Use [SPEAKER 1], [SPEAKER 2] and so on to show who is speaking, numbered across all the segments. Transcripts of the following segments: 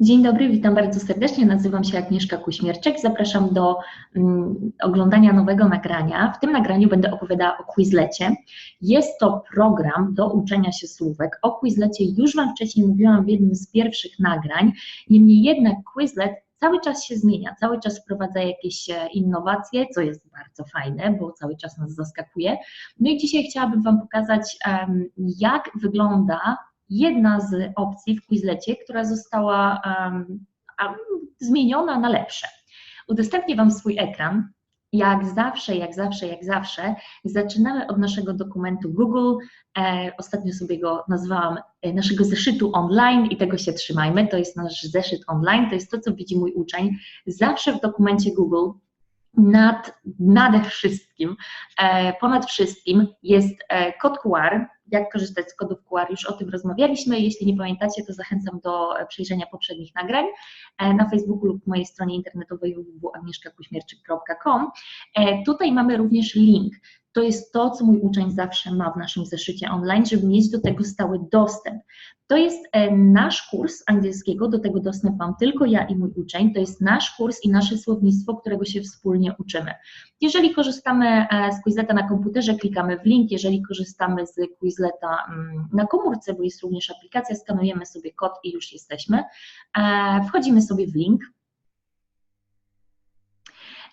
[SPEAKER 1] Dzień dobry, witam bardzo serdecznie. Nazywam się Agnieszka Kuśmierczek. Zapraszam do mm, oglądania nowego nagrania. W tym nagraniu będę opowiadała o Quizlecie. Jest to program do uczenia się słówek. O Quizlecie już Wam wcześniej mówiłam w jednym z pierwszych nagrań. Niemniej jednak Quizlet cały czas się zmienia, cały czas wprowadza jakieś e, innowacje, co jest bardzo fajne, bo cały czas nas zaskakuje. No i dzisiaj chciałabym Wam pokazać, jak wygląda jedna z opcji w Quizlecie, która została um, zmieniona na lepsze. Udostępnię Wam swój ekran. Jak zawsze, jak zawsze, jak zawsze, zaczynamy od naszego dokumentu Google. E, ostatnio sobie go nazwałam e, naszego zeszytu online i tego się trzymajmy. To jest nasz zeszyt online, to jest to, co widzi mój uczeń. Zawsze w dokumencie Google nad, nade wszystkim, e, ponad wszystkim jest e, kod QR. Jak korzystać z kodów QR, już o tym rozmawialiśmy. Jeśli nie pamiętacie, to zachęcam do przejrzenia poprzednich nagrań e, na Facebooku lub mojej stronie internetowej www.agnieszkakuśmierczyk.com. Tutaj mamy również link to jest to, co mój uczeń zawsze ma w naszym zeszycie online, żeby mieć do tego stały dostęp. To jest e, nasz kurs angielskiego, do tego dostęp mam tylko ja i mój uczeń. To jest nasz kurs i nasze słownictwo, którego się wspólnie uczymy. Jeżeli korzystamy e, z Quizleta na komputerze, klikamy w link. Jeżeli korzystamy z Quizleta mm, na komórce, bo jest również aplikacja, skanujemy sobie kod i już jesteśmy. E, wchodzimy sobie w link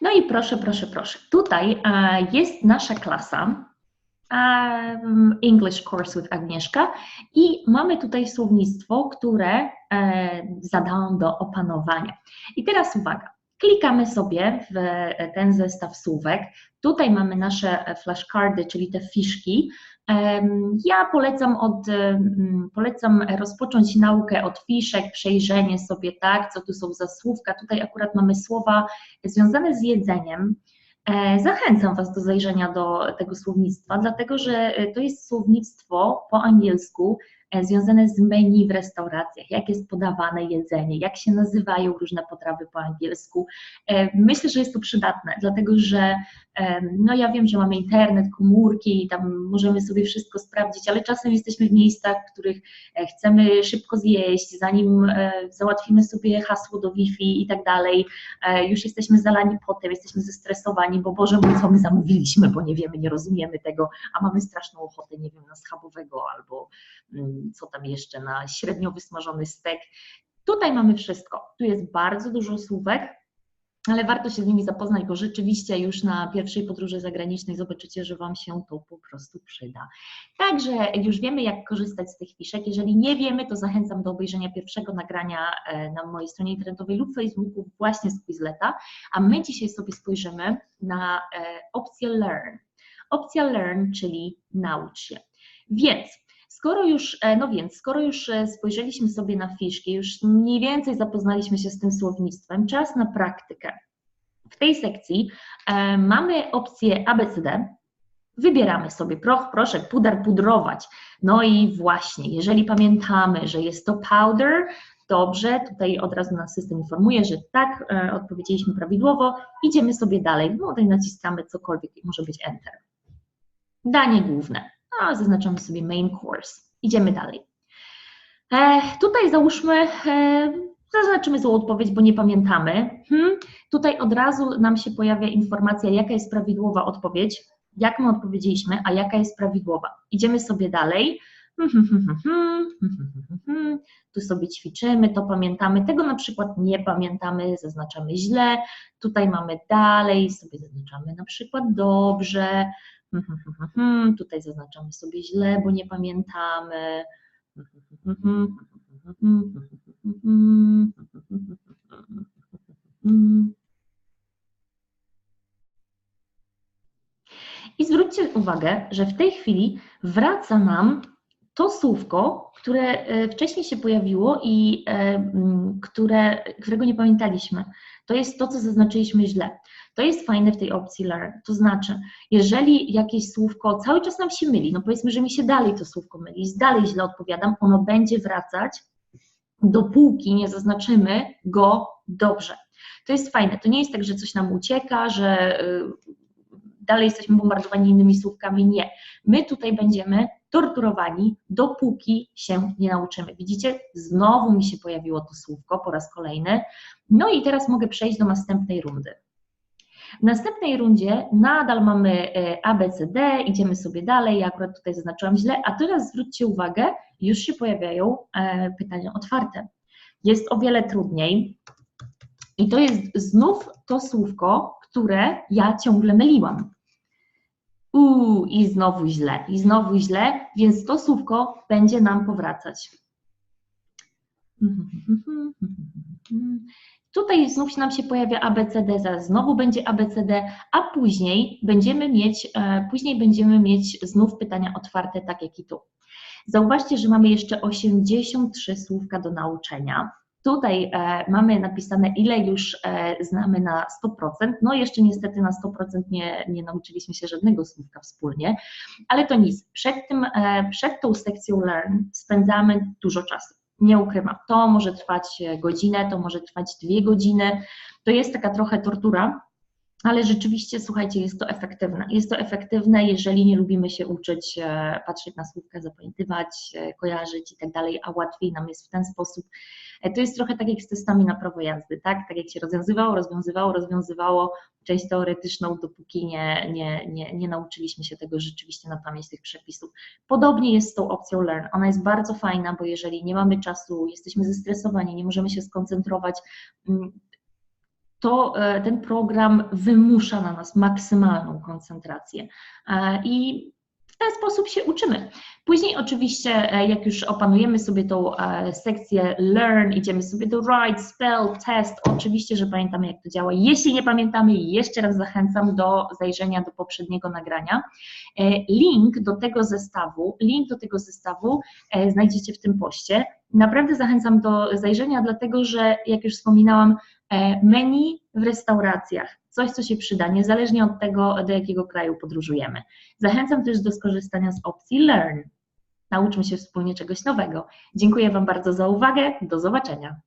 [SPEAKER 1] no i proszę, proszę, proszę. Tutaj e, jest nasza klasa English Course with Agnieszka i mamy tutaj słownictwo, które e, zadałam do opanowania. I teraz uwaga. Klikamy sobie w ten zestaw słówek. Tutaj mamy nasze flashcardy, czyli te fiszki, ja polecam, od, polecam rozpocząć naukę od fiszek, przejrzenie sobie, tak, co tu są za słówka. Tutaj akurat mamy słowa związane z jedzeniem. E, zachęcam Was do zajrzenia do tego słownictwa, dlatego że to jest słownictwo po angielsku E, związane z menu w restauracjach, jak jest podawane jedzenie, jak się nazywają różne potrawy po angielsku. E, myślę, że jest to przydatne, dlatego że e, no ja wiem, że mamy internet, komórki i tam możemy sobie wszystko sprawdzić, ale czasem jesteśmy w miejscach, w których chcemy szybko zjeść, zanim załatwimy sobie hasło do Wi-Fi i tak dalej, już jesteśmy zalani potem, jesteśmy zestresowani, bo Boże mój, co my zamówiliśmy, bo nie wiemy, nie rozumiemy tego, a mamy straszną ochotę, nie wiem, na schabowego albo mm, co tam jeszcze, na średnio wysmażony stek. Tutaj mamy wszystko. Tu jest bardzo dużo słówek, ale warto się z nimi zapoznać, bo rzeczywiście już na pierwszej podróży zagranicznej zobaczycie, że Wam się to po prostu przyda. Także już wiemy, jak korzystać z tych fiszek. Jeżeli nie wiemy, to zachęcam do obejrzenia pierwszego nagrania e, na mojej stronie internetowej lub Facebooku właśnie z Quizleta, a my dzisiaj sobie spojrzymy na e, opcję Learn. Opcja Learn, czyli naucz się. Więc Skoro już, e, no więc, skoro już e, spojrzeliśmy sobie na fiszki, już mniej więcej zapoznaliśmy się z tym słownictwem, czas na praktykę. W tej sekcji e, mamy opcję ABCD, wybieramy sobie proch, proszek, puder, pudrować. No i właśnie, jeżeli pamiętamy, że jest to powder, dobrze, tutaj od razu nas system informuje, że tak, e, odpowiedzieliśmy prawidłowo, idziemy sobie dalej, no tutaj naciskamy cokolwiek, może być Enter. Danie główne a zaznaczamy sobie main course. Idziemy dalej. E, tutaj załóżmy, e, zaznaczymy złą odpowiedź, bo nie pamiętamy. Hmm. Tutaj od razu nam się pojawia informacja, jaka jest prawidłowa odpowiedź, jak my odpowiedzieliśmy, a jaka jest prawidłowa. Idziemy sobie dalej. Tu sobie ćwiczymy, to pamiętamy. Tego na przykład nie pamiętamy, zaznaczamy źle. Tutaj mamy dalej, sobie zaznaczamy na przykład dobrze. Tutaj zaznaczamy sobie źle, bo nie pamiętamy. I zwróćcie uwagę, że w tej chwili wraca nam to słówko, które e, wcześniej się pojawiło i e, które, którego nie pamiętaliśmy. To jest to, co zaznaczyliśmy źle. To jest fajne w tej opcji learn. To znaczy, jeżeli jakieś słówko cały czas nam się myli, no powiedzmy, że mi się dalej to słówko myli, dalej źle odpowiadam, ono będzie wracać, dopóki nie zaznaczymy go dobrze. To jest fajne. To nie jest tak, że coś nam ucieka, że y, dalej jesteśmy bombardowani innymi słówkami. Nie. My tutaj będziemy torturowani, dopóki się nie nauczymy. Widzicie, znowu mi się pojawiło to słówko po raz kolejny. No i teraz mogę przejść do następnej rundy. W następnej rundzie nadal mamy e, A, B, C, D, idziemy sobie dalej, ja akurat tutaj zaznaczyłam źle, a teraz zwróćcie uwagę, już się pojawiają e, pytania otwarte. Jest o wiele trudniej i to jest znów to słówko, które ja ciągle myliłam. Uuu, i znowu źle, i znowu źle, więc to słówko będzie nam powracać. Tutaj znów nam się pojawia ABCD, znowu będzie ABCD, a później będziemy mieć, e, później będziemy mieć znów pytania otwarte, tak jak i tu. Zauważcie, że mamy jeszcze 83 słówka do nauczenia. Tutaj e, mamy napisane, ile już e, znamy na 100%. No jeszcze niestety na 100% nie, nie nauczyliśmy się żadnego słówka wspólnie, ale to nic. Przed, tym, e, przed tą sekcją Learn spędzamy dużo czasu. Nie ukrywam, to może trwać godzinę, to może trwać dwie godziny. To jest taka trochę tortura, ale rzeczywiście, słuchajcie, jest to efektywne. Jest to efektywne, jeżeli nie lubimy się uczyć, e, patrzeć na słówka, zapamiętywać, e, kojarzyć i tak dalej, a łatwiej nam jest w ten sposób. E, to jest trochę tak jak z testami na prawo jazdy, tak? Tak jak się rozwiązywało, rozwiązywało, rozwiązywało część teoretyczną, dopóki nie, nie, nie, nie nauczyliśmy się tego rzeczywiście na pamięć tych przepisów. Podobnie jest z tą opcją Learn. Ona jest bardzo fajna, bo jeżeli nie mamy czasu, jesteśmy zestresowani, nie możemy się skoncentrować, mm, to e, ten program wymusza na nas maksymalną koncentrację. E, I w ten sposób się uczymy. Później oczywiście, e, jak już opanujemy sobie tą sekcję learn, idziemy sobie do write, spell, test, oczywiście, że pamiętamy jak to działa. Jeśli nie pamiętamy, jeszcze raz zachęcam do zajrzenia do poprzedniego nagrania. Link do tego zestawu, link do tego zestawu znajdziecie w tym poście. Naprawdę zachęcam do zajrzenia, dlatego że, jak już wspominałam, menu w restauracjach, coś, co się przyda, niezależnie od tego, do jakiego kraju podróżujemy. Zachęcam też do skorzystania z opcji Learn. Nauczmy się wspólnie czegoś nowego. Dziękuję Wam bardzo za uwagę. Do zobaczenia.